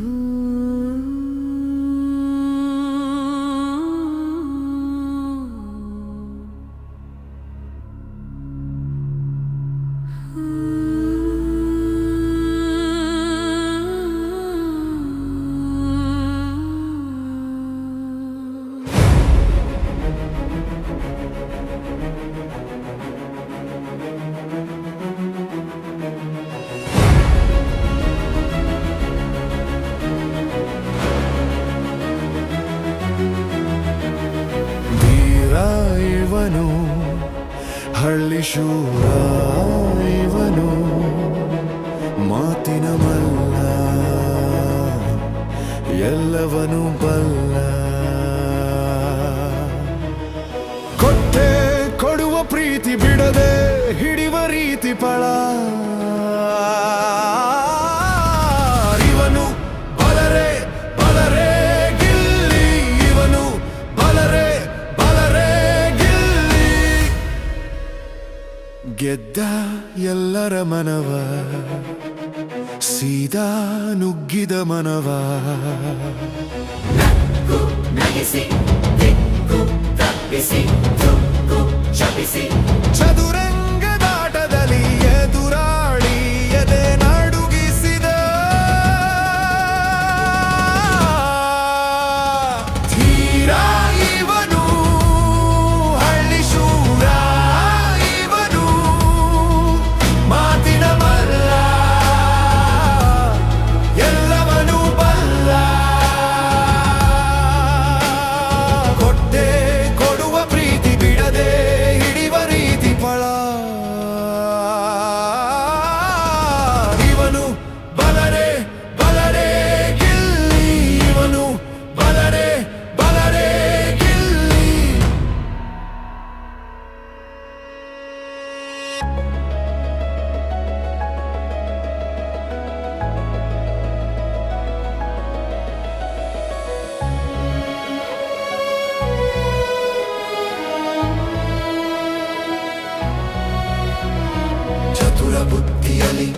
Ooh. ಇವನು ಹಳ್ಳಿ ಶೂರ ಇವನು ಮಾತಿನ ಮಲ್ಲ, ಎಲ್ಲವನು ಬಲ್ಲ. ಕೊಟ್ಟೆ ಕೊಡುವ ಪ್ರೀತಿ ಬಿಡದೆ ಹಿಡಿವ ರೀತಿ ಪಳ. ಗೆದ್ದ ಎಲ್ಲರ ಮನವ ಸೀದಾ ನುಗ್ಗಿದ ಮನವ. ನಗಿಸಿ బుద్ధి అలి